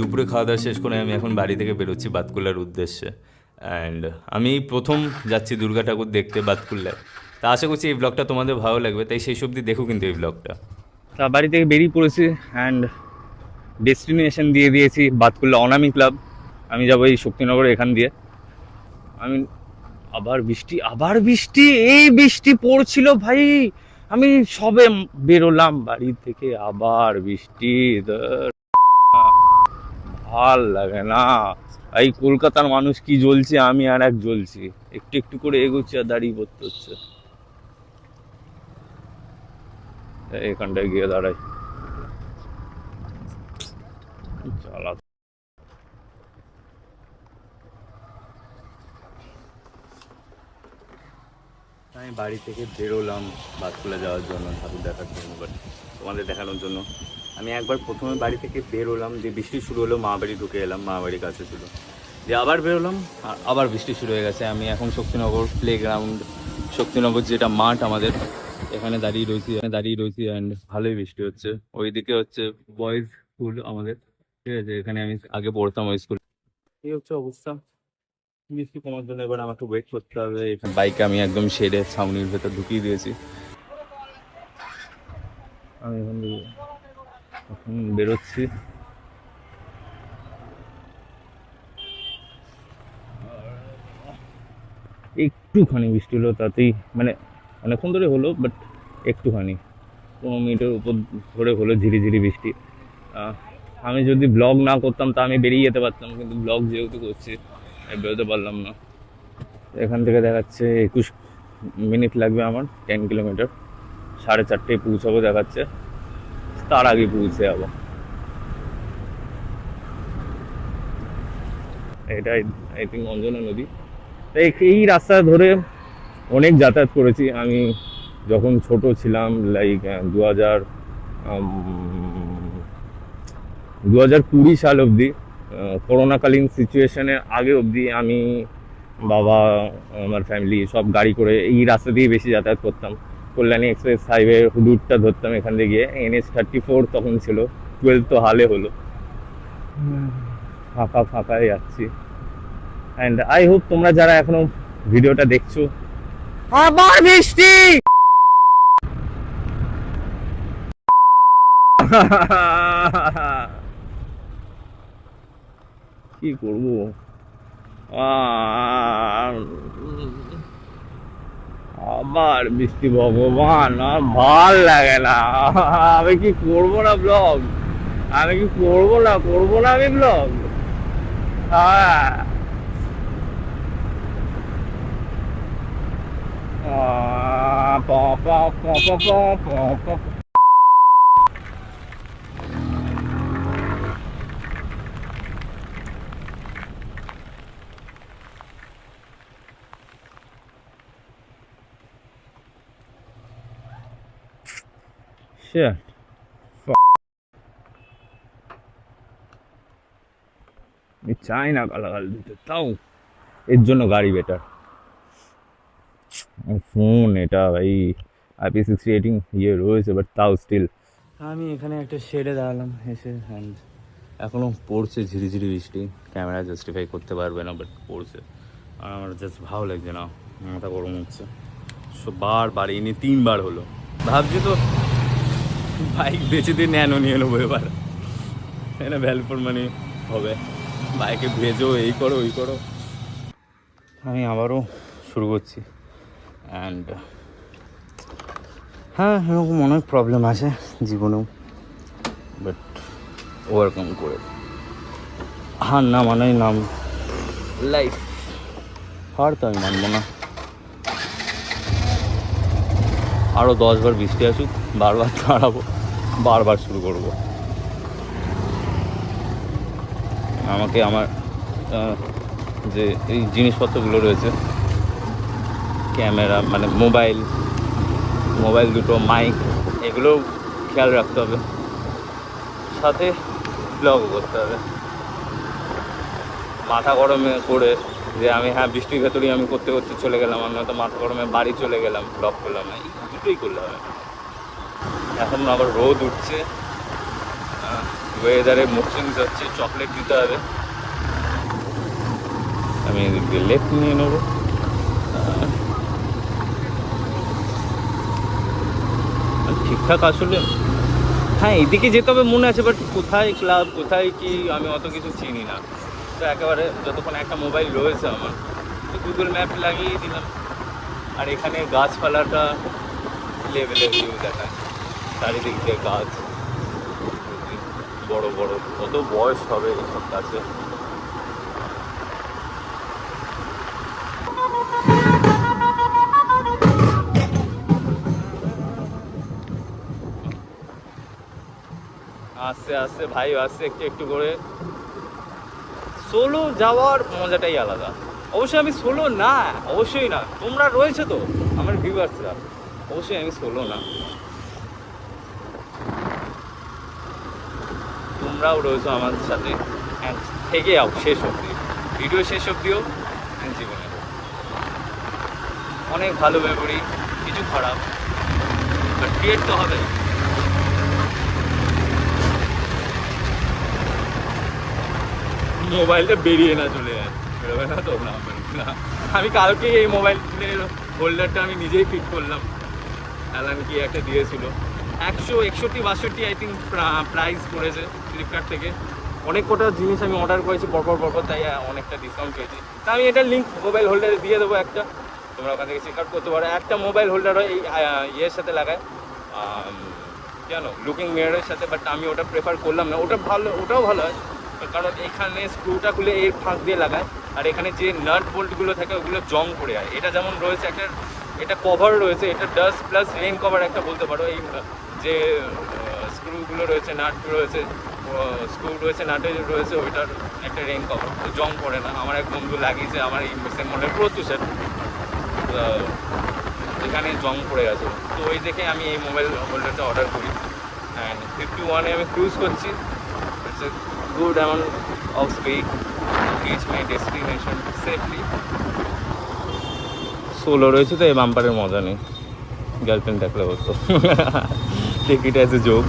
দুপুরে খাওয়া দাওয়া শেষ করে আমি এখন বাড়ি থেকে বেরোচ্ছি বাতকুল্লার উদ্দেশ্যে। অ্যান্ড আমি প্রথম যাচ্ছি দুর্গা ঠাকুর দেখতে বাতকুল্লায়। তা আশা করছি এই ব্লগটা তোমাদের ভালো লাগবে, তাই সেই সব দেখো কিন্তু এই ব্লগটা তা বাড়ি থেকে বেরিয়ে পড়েছি অ্যান্ড ডেস্টিনেশন দিয়ে দিয়েছি বাতকুল্লা অনামি ক্লাব আমি যাব এই শক্তিনগর এখান দিয়ে। আমি আবার বৃষ্টি আবার বৃষ্টি, এই বৃষ্টি পড়ছিল ভাই। আমি সবে বেরোলাম বাড়ি থেকে, আবার বৃষ্টি। ভালো লাগে না। এই কলকাতার মানুষ কি জ্বলছে, আমি আর এক জ্বলছি। একটু একটু করে এগোচ্ছি আর দাঁড়িয়ে পড়তে হচ্ছে। এখানটায় গিয়ে দাঁড়াই। আমি বাড়ি থেকে বেরোলাম বাতকুলা যাওয়ার জন্য, ঠাকুর দেখার জন্য তোমাদের দেখানোর জন্য। আমি একবার প্রথমে বাড়ি থেকে বেরোলাম যে বৃষ্টি শুরু হলো, মা বাড়ি ঢুকে এলাম, মা বাড়ির কাছে ছিল। যে আবার বেরোলাম আর আবার বৃষ্টি শুরু হয়ে গেছে। আমি এখন শক্তিনগর প্লে গ্রাউন্ড শক্তিনগর যেটা মাঠ আমাদের, এখানে দাঁড়িয়ে রয়েছি, এখানে দাঁড়িয়ে রয়েছি অ্যান্ড ভালোই বৃষ্টি হচ্ছে। ওইদিকে হচ্ছে বয়েজ স্কুল আমাদের, ঠিক আছে? এখানে আমি আগে পড়তাম ওই স্কুল এই হচ্ছে অবস্থা। বৃষ্টি কমার জন্য এবার আমাকে ওয়েট করতে হবে। এখানে বাইকে আমি একদম শেডে ছাউনির ভেতর ঢুকিয়ে দিয়েছি। আমি এখন এখন বেরোচ্ছি। একটুখানি বৃষ্টি হলো তাতেই মানে অনেকক্ষণ ধরে হলো বাট একটুখানি। পনেরো মিনিটের উপর ধরে হলো ঝিরিঝিরি বৃষ্টি। আমি যদি ব্লগ না করতাম, তা আমি বেরিয়ে যেতে পারতাম, কিন্তু ব্লগ যেহেতু করছি বেরোতে পারলাম না। এখান থেকে দেখাচ্ছে একুশ মিনিট লাগবে আমার টেন কিলোমিটার সাড়ে চারটেয় পৌঁছাবো দেখাচ্ছে। তার আগে পৌঁছে যাব। এটাই আই থিঙ্ক অঞ্জনা নদী। তাই এই- রাস্তা ধরে অনেক যাতায়াত করেছি। আমি যখন ছোট ছিলাম লাইক দু হাজার দু হাজার কুড়ি সাল অবধি করোনাকালীন সিচুয়েশনের আগে অবধি আমি বাবা, আমার ফ্যামিলি সব গাড়ি করে এই রাস্তা দিয়ে বেশি যাতায়াত করতাম। কল্যাণী এক্সপ্রেস হাইওয়ে রুটটা ধরতাম এখান থেকে গিয়ে। এনএস থার্টি ফোর তখন ছিল। টুয়েলভ তো হালে হলো। ফাঁকা ফাঁকায় যাচ্ছি। অ্যান্ড আই হোপ তোমরা যারা এখনও ভিডিওটা দেখছ। আবার বৃষ্টি! কি করব? আর আবার বৃষ্টি ভগবান ভালো লাগে না। আমি কি করব না ব্লগ? আমি কি করব না? করব না আমি ব্লগ? হ্যাঁ। Shit. আমি চাই না গালাগাল দিতে তাও এর জন্য গাড়ি বেটার ফোন এটা ভাই আইপি সিক্সটি এইটিং ইয়ে রয়েছে বাট তাও স্টিল আমি এখানে একটা শেডে দাঁড়ালাম এসে অ্যান্ড এখনও পড়ছে ঝিরিঝিরি বৃষ্টি ক্যামেরা জাস্টিফাই করতে পারবে না বাট পড়ছে। আর আমার জাস্ট ভালো লাগছে না মাথা গরম হচ্ছে। সো বার বার এই নিয়ে তিনবার হলো। ভাবছি তো বাইক বেঁচে দিয়ে ন্যানো নিয়ে নেব এবার। এনে ভ্যালপুর মানে হবে। বাইকে ভেজো, এই করো, ওই করো। আমি আবারও শুরু করছি। অ্যান্ড হ্যাঁ এরকম অনেক প্রবলেম আছে জীবনেও। বাট ওভারকাম করে হার না মানাই নাম। লাইফ হার তো আমি মানবো না। আরও দশবার বৃষ্টি আসুক, বারবার দাঁড়াবো, বারবার শুরু করব। আমাকে আমার যে এই জিনিসপত্রগুলো রয়েছে, ক্যামেরা মানে মোবাইল মোবাইল দুটো, মাইক, এগুলোও খেয়াল রাখতে হবে। সাথে ব্লগও করতে হবে। মাথা গরমে করে যে আমি হ্যাঁ বৃষ্টির ভেতরেই আমি করতে করতে চলে গেলাম আমি হয়তো মাথা গরমে বাড়ি চলে গেলাম ব্লগ করলাম। না দুটোই করলে হবে এখন আবার রোদ উঠছে। ওয়েদারে মোশন যাচ্ছে চকলেট দিতে হবে। আমি এদিক লেফট নিয়ে নেব। আহ, ঠিকঠাক আসলে? হ্যাঁ এদিকে যেতে হবে মনে আছে বাট কোথায় ক্লাব কোথায় কি আমি অত কিছু চিনি না। তো একেবারে যতক্ষণ একটা মোবাইল রয়েছে আমার তো গুগল ম্যাপ লাগিয়ে দিলাম। আর এখানে গাছপালাটা লেভেলে ভিউ চারিদিক দিয়ে গাছ, বড় বড়, কত বয়স হবে এইসব গাছে? আস্তে আস্তে ভাই আস্তে একটু একটু করে। সোলো যাওয়ার মজাটাই আলাদা। অবশ্যই আমি সোলো না, অবশ্যই না। তোমরা রয়েছে তো, আমার ভিউয়ার্সরা অবশ্যই আমি সোলো না। তোমরাও রয়েছো আমার সাথে। থেকে যাও শেষ অবধি। ভিডিও শেষ অবধিও জীবনে। অনেক ভালো মেমোরি কিছু খারাপ। ক্রিয়েট তো হবে। মোবাইলটা বেরিয়ে না চলে যায়। বেরোবে না তো? না আমি কালকে এই মোবাইলের হোল্ডারটা আমি নিজেই ফিট করলাম। অ্যালান কি একটা দিয়েছিল। একশো একষট্টি, বাষট্টি আই থিঙ্ক প্রাইস পড়েছে ফ্লিপকার্ট থেকে। অনেক কটা জিনিস আমি অর্ডার করেছি, পরপর পরপর, তাই অনেকটা ডিসকাউন্ট পেয়েছি। তা আমি এটার লিঙ্ক মোবাইল হোল্ডারে দিয়ে দেবো একটা। তোমরা ওখান থেকে চেক আউট করতে পারো। একটা মোবাইল হোল্ডার এই ইয়ের সাথে লাগায়। কেন? লুকিং মিররের সাথে বাট আমি ওটা প্রেফার করলাম না। ওটা ভালো, ওটাও ভালো হয়। কারণ এখানে স্ক্রুটা খুলে এর ফাঁক দিয়ে লাগায়। আর এখানে যে নাট বোল্টগুলো থাকে, ওগুলো জং করে যায় এটা যেমন রয়েছে একটা এটা কভার রয়েছে, এটা ডাস্ট প্লাস রেন কভার একটা বলতে পারো। এই যে স্ক্রুগুলো রয়েছে, নাট রয়েছে স্ক্রু রয়েছে নাটে রয়েছে, ওইটার একটা রেন কভার জং পড়ে না। আমার এক বন্ধু লাগিয়েছে, আমার এই সেম মডেল প্রত্যুষের এখানে জং পড়ে গেছে তো ওই দেখে আমি এই মোবাইল হোল্ডারটা অর্ডার করি। অ্যান্ড ফিফটি ওয়ানে আমি ক্রুজ করছি। It's a good amount of speed reach my destination safely solo রয়েছে তো এই বাম্পারের মজা নেই। গার্লফ্রেন্ড থাকলে বলতো। টিকিট অ্যাজ এ যোগ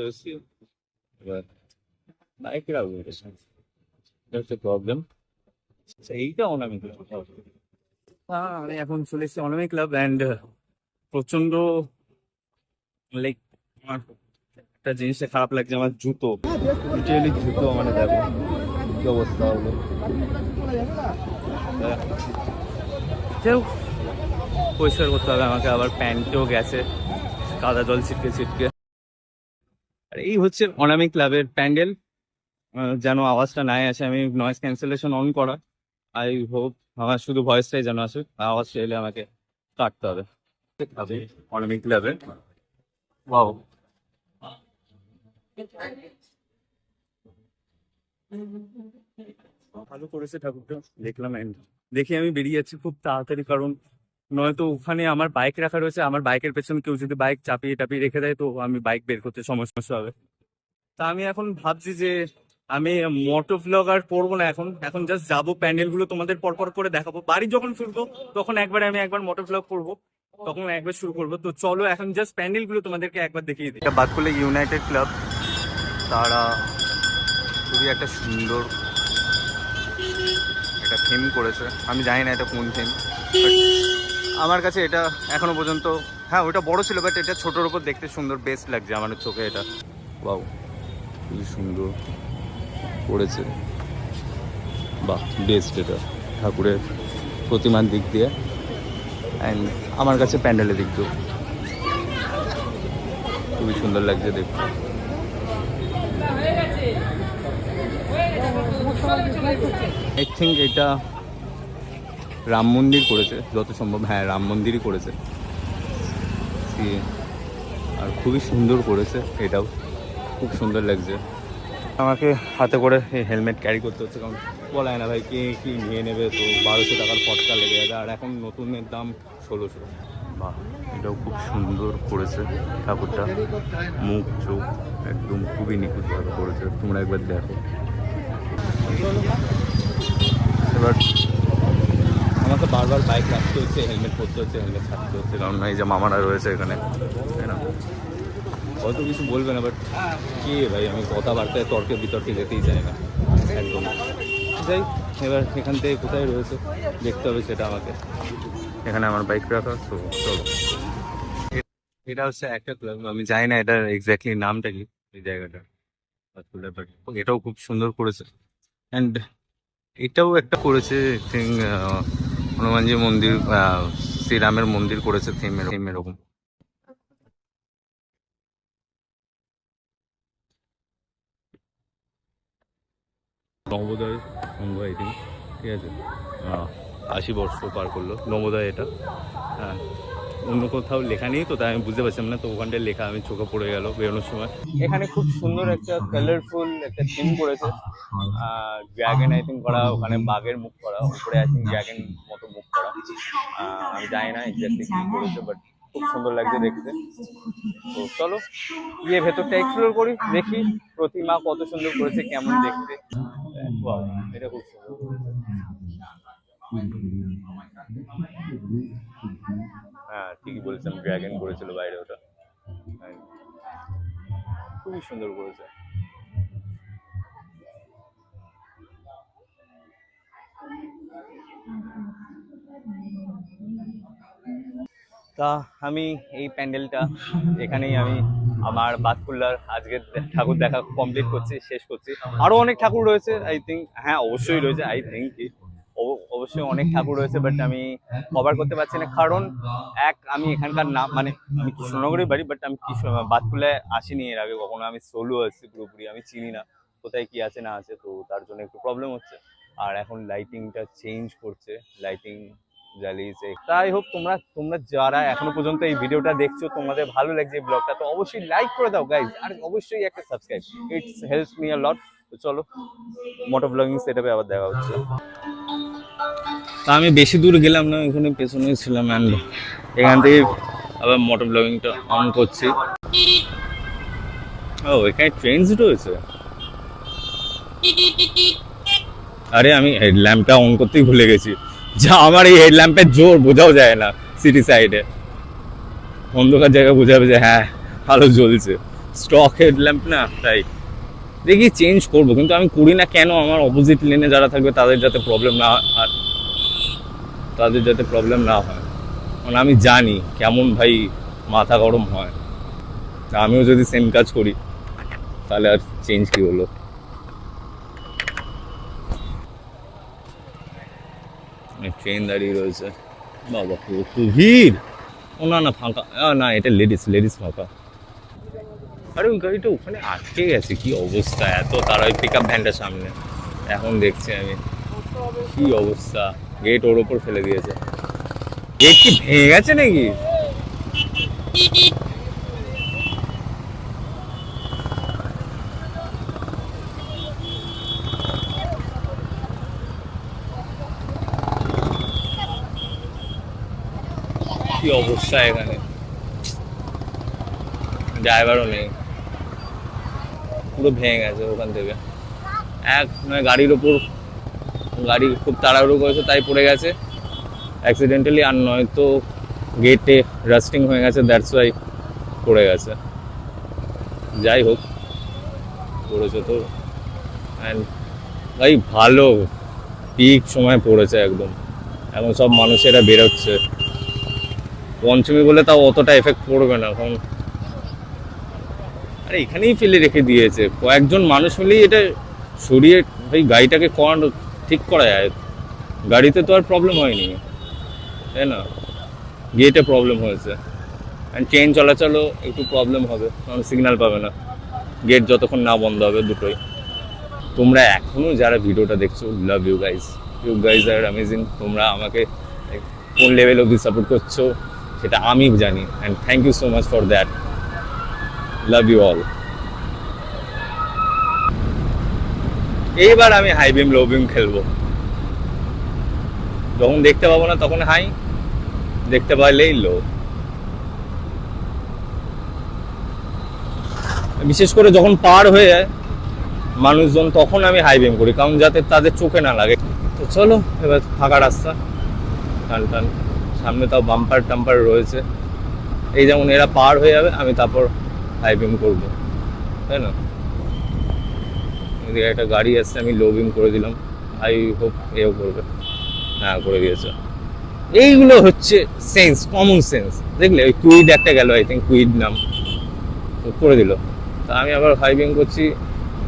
তো এসছি এবার বাইক রাখব এটা হচ্ছে প্রবলেম এইটা অনামিক হ্যাঁ আমি এখন চলে এসেছি অনামিক ক্লাব অ্যান্ড প্রচণ্ড লাইক আমার একটা জিনিসটা খারাপ লাগছে আমার জুতো। ডিটেলি জুতো মানে দেখো কি অবস্থা হলো। যাই হোক, পরিষ্কার করতে হবে আমাকে আবার প্যান্টও গেছে কাদা জল ছিটকে ছিটকে। আর এই হচ্ছে অনামিক ক্লাবের প্যান্ডেল। যেন আওয়াজটা নাই আসে, আমি নয়েজ ক্যান্সেলেশন অন করা। আই হোপ আমার শুধু ভয়েসটাই যেন আসে আওয়াজটা এলে আমাকে কাটতে হবে। অনামিক ক্লাবের? ওয়াও ভালো করেছে ঠাকুরটা। দেখলাম দেখে আমি বেরিয়ে যাচ্ছি খুব তাড়াতাড়ি, কারণ নয়তো ওখানে আমার বাইক রাখা রয়েছে, আমার বাইকের পেছনে কেউ যদি বাইক চাপিয়ে টাপিয়ে রেখে দেয় তো আমি বাইক বের করতে সমস্যা হবে তা আমি এখন ভাবছি যে আমি মোটো ব্লগ আর করব না, এখন এখন জাস্ট যাব প্যান্ডেলগুলো তোমাদের পরপর করে দেখাবো। বাড়ি যখন ফিরবো, তখন একবার আমি একবার মোটো ব্লগ করব, তখন একবার শুরু করব। তো চলো এখন জাস্ট প্যান্ডেলগুলো তোমাদেরকে একবার দেখিয়ে দিই। এটা বাদকুলে ইউনাইটেড ক্লাব, তারা খুবই একটা সুন্দর একটা থিম করেছে। আমি জানি না এটা কোন থিম আমার কাছে এটা এখনও পর্যন্ত হ্যাঁ ওটা বড় ছিল বাট এটা ছোটোর উপর দেখতে সুন্দর বেস্ট লাগছে আমার চোখে এটা। বাউ খুবই সুন্দর করেছে বাহ বেস্ট এটা, ঠাকুরের প্রতিমার দিক দিয়ে। অ্যান্ড আমার কাছে প্যান্ডেলের দিক দিয়েও। খুবই সুন্দর লাগছে দেখতে। আই থিঙ্ক এটা রাম মন্দির করেছে, যত সম্ভব। হ্যাঁ রাম মন্দিরই করেছে। আর খুবই সুন্দর করেছে এটাও। খুব সুন্দর লাগছে। আমাকে হাতে করে এই হেলমেট ক্যারি করতে হচ্ছে, কারণ বলা না ভাই, কে কী নিয়ে নেবে? তো বারোশো টাকার ফটকা লেগে যাবে, আর এখন নতুনের দাম ষোলোশো। বাহ, এটাও খুব সুন্দর করেছে ঠাকুরটা। মুখ, চোখ একদম খুবই নিখুঁতভাবে করেছে। তোমরা একবার দেখো। এবার আমাকে বারবার বাইক রাখতে হচ্ছে হেলমেট পরতে হচ্ছে হেলমেট ছাড়তে হচ্ছে, কারণ এই যে মামারা রয়েছে এখানে, তাই না? হয়তো কিছু বলবে না বাট কে ভাই? আমি কথাবার্তায় তর্কে বিতর্কে যেতেই চাই না, একদম। যাই এবার এখান থেকে কোথায় রয়েছে, দেখতে হবে সেটা আমাকে। এখানে আমার বাইক রাখা, তো চলো। এটা হচ্ছে একটা ক্লাব আমি জানি না এটার এক্স্যাক্টলি নামটা কি, এই জায়গাটা এটাও খুব সুন্দর করেছে। অ্যান্ড এটাও একটা করেছে থিং হনুমানজি মন্দির শ্রীরামের মন্দির করেছে থিম থিম এরকম। নবোদয় সংঘ আই থিঙ্ক ঠিক আছে? আশি বর্ষ পার করল। নবোদয় এটা? হ্যাঁ। অন্য কোথাও লেখা নেই, তো তাই আমি বুঝতে পারছিলাম না, তো ওখানটায় লেখা, আমি চোখে পড়ে গেল বেরোনোর সময়। এখানে খুব সুন্দর একটা কালারফুল একটা থিম করেছে। ড্র্যাগন আই থিঙ্ক করা, ওখানে বাঘের মুখ করা, উপরে আই থিঙ্ক ড্র্যাগন মতো মুখ করা। আমি জানি না এক্স্যাক্টলি কি করেছে বাট খুব সুন্দর লাগছে দেখতে। তো চলো, গিয়ে ভেতরটা এক্সপ্লোর করি, দেখি প্রতিমা কত সুন্দর করেছে, কেমন দেখতে। এটা খুব সুন্দর। হ্যাঁ ঠিকই বলেছেন ড্র্যাগন করেছিল বাইরে ওটা। হ্যাঁ। খুবই সুন্দর করেছে। তা আমি এই প্যান্ডেলটা এখানেই আমি আমার বাতকুল্লার আজকে ঠাকুর দেখা কমপ্লিট করছি, শেষ করছি। আরও অনেক ঠাকুর রয়েছে আই থিঙ্ক হ্যাঁ অবশ্যই রয়েছে আই থিঙ্ক অবশ্যই অনেক ঠাকুর রয়েছে বাট আমি কভার করতে পারছি না। কারণ এক, আমি এখানকার নাম মানে আমি কৃষ্ণনগরের বাড়ি বাট আমি কৃষ্ণ বাতকুল্লায় আসিনি এর আগে কখনো। আমি সোলো আসছি পুরোপুরি, আমি চিনি না কোথায় কি আছে, না আছে, তো তার জন্য একটু প্রবলেম হচ্ছে। আর এখন লাইটিংটা চেঞ্জ করছে লাইটিং জ্বালিয়েছে। তাই হোক, তোমরা তোমরা যারা এখনও পর্যন্ত এই ভিডিওটা দেখছ, তোমাদের ভালো লাগছে এই ব্লগটা তো অবশ্যই লাইক করে দাও গাইজ আর অবশ্যই একটা subscribe it's helps me a lot চলো মোটো ব্লগিং সেটআপে আবার দেখা হচ্ছে। আমি বেশি দূর গেলাম না এখানে পেছনেই ছিলাম অ্যান্ড এখান থেকে আবার মোটর ব্লগিংটা অন করছি। ও, এখানে ট্রেনস রয়েছে? আরে আমি হেডল্যাম্পটা অন করতেই ভুলে গেছি। যা, আমার এই হেডল্যাম্পের জোর, বোঝাও যায় না সিটি সাইডে অন্ধকার জায়গা বোঝাবে যে হ্যাঁ আলো জ্বলছে। স্টক হেডল্যাম্প না, তাই। দেখি চেঞ্জ করব, কিন্তু আমি করি না কেন? আমার অপোজিট লেনে যারা থাকবে, তাদের যাতে প্রবলেম না আর তাদের যাতে প্রবলেম না হয়। কারণ আমি জানি কেমন ভাই মাথা গরম হয়। তা আমিও যদি সেম কাজ করি, তাহলে আর চেঞ্জ কি হলো? ট্রেন দাঁড়িয়ে রয়েছে। বাবা কত ভিড়! ও না না, ফাঁকা। না, এটা লেডিস লেডিস ফাঁকা। আরে ওই গাড়িটা ওখানে আটকে গেছে, কি অবস্থা? এত তারা ওই পিক আপ ভ্যানটার সামনে। এখন দেখছি আমি। কি অবস্থা? গেট ওর ওপর ফেলে দিয়েছে। গেট কি ভেঙে গেছে নাকি? কি অবস্থা এখানে? ড্রাইভারও নেই। পুরো ভেঙে গেছে ওখান থেকে। এক নয় গাড়ির ওপর গাড়ি খুব তাড়াহুড়ো করেছে, তাই পড়ে গেছে। অ্যাক্সিডেন্টালি আর নয় তো গেটে রাস্টিং হয়ে গেছে দ্যাটস ওয়াই পড়ে গেছে। যাই হোক, পড়েছে তো। অ্যান্ড ভাই, ভালো। পিক সময় পড়েছে একদম। এখন সব মানুষেরা বেরোচ্ছে। পঞ্চমী বলে তাও অতটা এফেক্ট পড়বে না এখন আরে এখানেই ফেলে রেখে দিয়েছে। কয়েকজন মানুষ মিলেই এটা সরিয়ে ভাই, গাড়িটাকে করানো ঠিক করা যায়। গাড়িতে তো আর প্রবলেম হয়নি। তাই না? গেটে প্রবলেম হয়েছে। অ্যান্ড ট্রেন চলাচলও একটু প্রবলেম হবে, কারণ সিগন্যাল পাবে না। গেট যতক্ষণ না বন্ধ হবে দুটোই। তোমরা এখনও যারা ভিডিওটা দেখছ love you guys you guys are amazing তোমরা আমাকে কোন লেভেল অবধি সাপোর্ট করছ, সেটা আমি জানি। And thank you so much for that love you all এইবার আমি হাই বিম লো বিম খেলব। যখন দেখতে পাবো না, তখন হাই দেখতে পাইলেই লো বিশেষ করে যখন পার হয়ে যায়, মানুষজন তখন আমি হাই বিম করি, কারণ যাতে তাদের চোখে না লাগে। তো চলো, এবার ফাঁকা রাস্তা। টান টান। সামনে তাও বাম্পার টাম্পার রয়েছে। এই যেমন এরা পার হয়ে যাবে, আমি তারপর হাই বিম করব। তাই না? এদিকে একটা গাড়ি আসছে, আমি লো বিম করে দিলাম। আই হোপ এও করবে। হ্যাঁ করে দিয়েছে। এইগুলো হচ্ছে সেন্স কমন সেন্স দেখলে, ওই কুইড একটা গেল আই থিঙ্ক কুইড নাম। করে দিল। তা আমি আবার হাই বিম করছি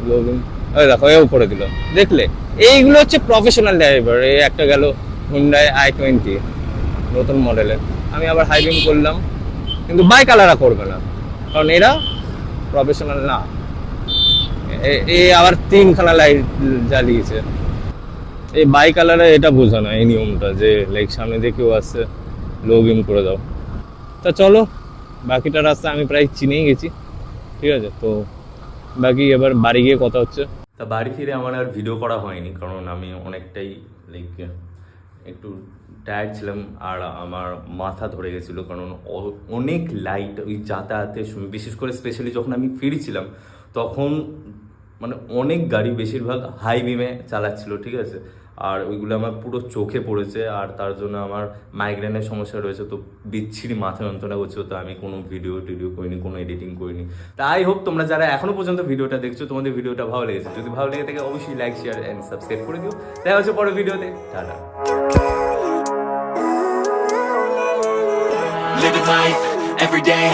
লো বিম দেখো, এও করে দিল। দেখলে, এইগুলো হচ্ছে প্রফেশনাল ড্রাইভার এই একটা গেল হুন্ডাই আই টোয়েন্টি নতুন মডেলের আমি আবার হাই বিম করলাম। কিন্তু বাইক আলারা করবে না। কারণ এরা প্রফেশনাল না। এ- আবার তিনখানা লাইট জ্বালিয়েছে। এই বাইক আলারা এটা বোঝা না, এই নিয়মটা, যে লাইক সামনে কেউ আসছে লো বিম করে দাও। তা চলো, বাকিটা রাস্তা আমি প্রায় চিনেই গেছি, ঠিক আছে? তো বাকি এবার বাড়ি গিয়ে কথা হচ্ছে। তা বাড়ি ফিরে আমার আর ভিডিও করা হয়নি, কারণ আমি অনেকটাই লাইক একটু টায়ার্ড ছিলাম, আর আমার মাথা ধরে গেছিল, কারণ অনেক লাইট ওই যাতায়াতের সময়, বিশেষ করে স্পেশালি যখন আমি ফিরছিলাম, তখন মানে অনেক গাড়ি বেশিরভাগ হাই বিমে চালাচ্ছিল ঠিক আছে? আর ওইগুলো আমার পুরো চোখে পড়েছে আর তার জন্য আমার মাইগ্রেনের সমস্যা রয়েছে তো বিচ্ছিরি মাথা যন্ত্রণা করছে তো আমি কোনো ভিডিও টিডিও করিনি কোনো এডিটিং করিনি। তাই হোপ তোমরা যারা এখনও পর্যন্ত ভিডিওটা দেখছ তোমাদের ভিডিওটা ভালো লেগেছে। যদি ভালো লেগে থাকে অবশ্যই লাইক শেয়ার অ্যান্ড সাবস্ক্রাইব করে দিও। দেখা হচ্ছে পরের ভিডিওতে। Tata. Living life, every day,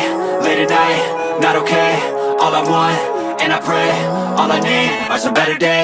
late at night, not okay All I want, and I pray, all I need are some better days